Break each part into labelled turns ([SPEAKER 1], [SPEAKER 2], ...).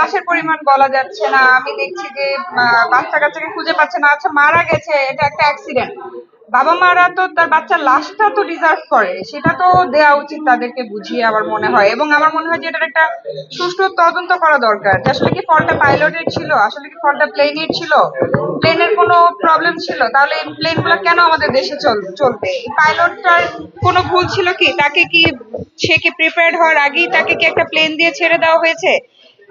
[SPEAKER 1] লাশের পরিমাণ বলা যাচ্ছে না। আমি দেখছি যে বাচ্চা কাচ্চাকে খুঁজে পাচ্ছে না। আচ্ছা মারা গেছে, এটা একটা অ্যাক্সিডেন্ট বাবা মারা তো তার বাচ্চার লাশটা তো ডিজার্ভ করে। সেটা তো দেওয়া উচিত তাদেরকে বুঝিয়ে আমার মনে হয়। এবং আমার মনে হয় যে এটার একটা সুষ্ঠু তদন্ত করা দরকার। যে আসলে কি ফলটা পাইলটের ছিল? আসলে কি ফলটা প্লেনের ছিল? প্লেনের কোনো প্রবলেম ছিল? তাহলে এই প্লেনগুলো কেন আমাদের দেশে চল, চলবে? এই পাইলটটার কোনো ভুল ছিল কি? তাকে কি সে কি প্রিপেয়ার্ড হওয়ার আগেই তাকে কি একটা প্লেন দিয়ে ছেড়ে দেওয়া হয়েছে?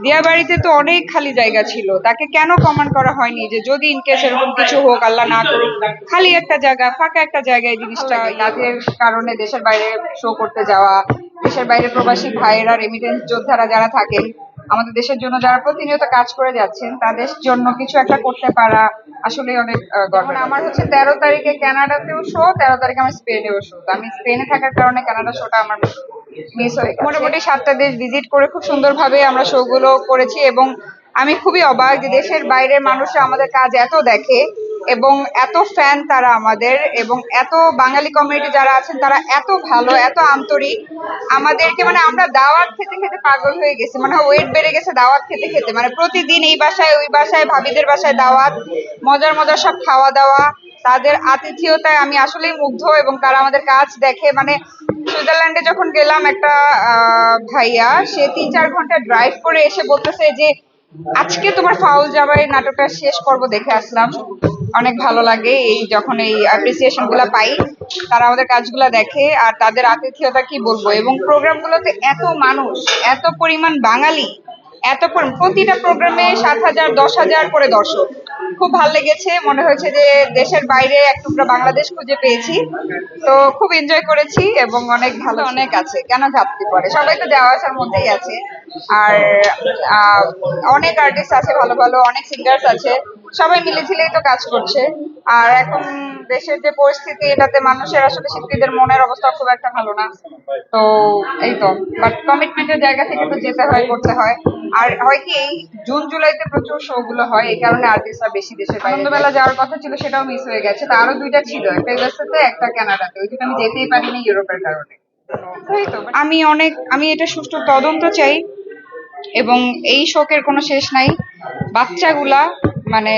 [SPEAKER 1] দিয়াবাড়িতে তো অনেক খালি জায়গা ছিল। তাকে কেন কমান্ড করা হয়নি যে যদি ইনকেস এরকম কিছু হোক, আল্লাহ না করুক, খালি একটা জায়গা, ফাঁকা একটা জায়গায় জিনিসটা ইয়াদের কারণে দেশের বাইরে শো করতে যাওয়া, দেশের বাইরে প্রবাসী ভাইয়েরা রেমিটেন্স যোদ্ধারা যারা থাকেন আমাদের দেশের জন্য যারা প্রতিনিয়ত কাজ করে যাচ্ছেন তাদের জন্য কিছু একটা করতে পারা আসলে অনেক আহ, গর্বের আমার হচ্ছে তেরো তারিখে কানাডাতেও শো তেরো তারিখে আমার স্পেনেও শো তো আমি স্পেনে থাকার কারণে কানাডা শোটা আমার মিস হয়ে। মোটামুটি সাতটা দেশ ভিজিট করে খুব সুন্দরভাবে আমরা শো গুলো করেছি এবং আমি খুবই অবাক যে দেশের বাইরের মানুষরা আমাদের কাজ এত দেখে। এবং এত ফ্যান তারা আমাদের এবং এত বাঙালি কমিউনিটি যারা আছেন, তারা এত ভালো, এত আন্তরিক। আমাদেরকে মানে আমরা দাওয়াত খেতে খেতে পাগল হয়ে গেছি। মানে ওয়েট বেড়ে গেছে দাওয়াত খেতে খেতে। মানে প্রতিদিন এই বাসায়, ওই বাসায়, ভাবিদের বাসায় দাওয়াত, মজার মজার সব খাওয়া দাওয়া। তাদের আতিথেয়তায় আমি আসলেই মুগ্ধ এবং তারা আমাদের কাজ দেখে। মানে সুইজারল্যান্ডে যখন গেলাম একটা ভাইয়া, সে তিন চার ঘণ্টা ড্রাইভ করে এসে বলতেছে যে, আজকে তোমার ফাউল জামাই নাটকটা শেষ পর্ব দেখে আসলাম। অনেক ভালো লাগে। এই যখন এই অ্যাপ্রিসিয়েশনগুলা পাই, তারা আমাদের কাজগুলা দেখে আর তাদের আতিথেয়তা কি বলব? এবং প্রোগ্রামগুলোতে এত মানুষ, এত পরিমাণ বাঙালি, এত পরি- প্রতিটা প্রোগ্রামে সাত হাজার, দশ হাজার করে দর্শক। খুব ভালো লেগেছে। মনে হয়েছে যে দেশের বাইরে এক টুকরা বাংলাদেশ খুঁজে পেয়েছি। তো খুব এনজয় করেছি এবং অনেক ভালো, অনেক আছে। কেন ঘাটতি পড়ে? সবাই তো যাওয়া আসার মধ্যেই আছে। আর অনেক আর্টিস্ট আছে, ভালো ভালো, অনেক সিঙ্গার্স আছে। সবাই মিলে ঝিলেই তো কাজ করছে। আর এখন দেশের যে পরিস্থিতি এটাতে মানুষের আসলে শিল্পীদের মনের অবস্থা খুব একটা ভালো না। তো এই তো বাট কমিটমেন্টের জায়গা থেকে তো যেতে হয় করতে হয়। আর হয় কি এই জুন জুলাইতে প্রচুর শো গুলো হয় এই কারণে আর্টিস্টরা বেশি দেশে আনন্দবেলা যাওয়ার কথা ছিল সেটাও মিস হয়ে গেছে। তা আরও দুইটা ছিল একটা ইউএসএ তে একটা কানাডাতে ওই দুটো আমি যেতেই পারিনি ইউরোপের কারণে। এই তো আমি অনেক আমি এটা সুষ্ঠু তদন্ত চাই এবং এই শোকের কোনো শেষ নাই। বাচ্চাগুলা মানে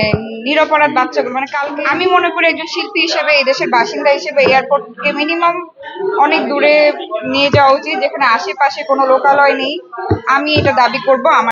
[SPEAKER 1] নিরপরাধ বাচ্চাগুলো মানে কালকে আমি মনে করি একজন শিল্পী হিসেবে, এই দেশের বাসিন্দা হিসেবে এয়ারপোর্টকে মিনিমাম অনেক দূরে নিয়ে যাওয়া উচিত, যেখানে আশেপাশে কোনো লোকালয় নেই। আমি এটা দাবি করব, আমার